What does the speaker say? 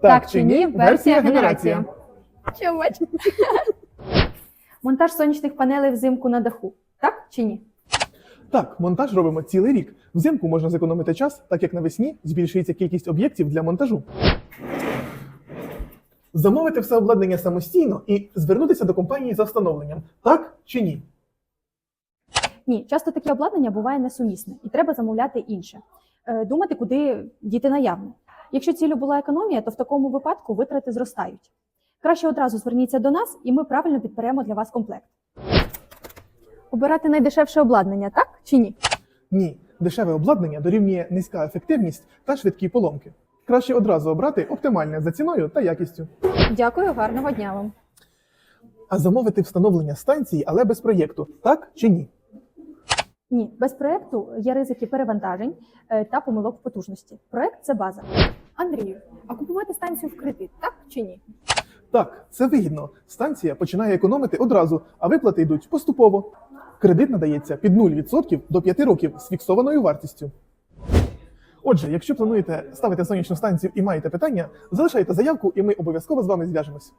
Так чи ні? Версія генерація. Чомач. Монтаж сонячних панелей взимку на даху. Так чи ні? Так, монтаж робимо цілий рік. Взимку можна зекономити час, так як навесні збільшується кількість об'єктів для монтажу. Замовити все обладнання самостійно і звернутися до компанії за встановленням. Так чи ні? Ні, часто таке обладнання буває несумісне і треба замовляти інше. Е, Думати, куди діти наявне. Якщо цілю була економія, то в такому випадку витрати зростають. Краще одразу зверніться до нас, і ми правильно підберемо для вас комплект. Обирати найдешевше обладнання, так чи ні? Ні. Дешеве обладнання дорівнює низька ефективність та швидкі поломки. Краще одразу обрати оптимальне за ціною та якістю. Дякую, гарного дня вам. А замовити встановлення станції, але без проєкту. Так чи ні? Ні, без проекту є ризики перевантажень е, та помилок в потужності. Проект це база. Андрію, а купувати станцію в кредит, так чи ні? Так, це вигідно. Станція починає економити одразу, а виплати йдуть поступово. Кредит надається під 0% до 5 років з фіксованою вартістю. Отже, якщо плануєте ставити сонячну станцію і маєте питання, залишайте заявку, і ми обов'язково з вами зв'яжемось.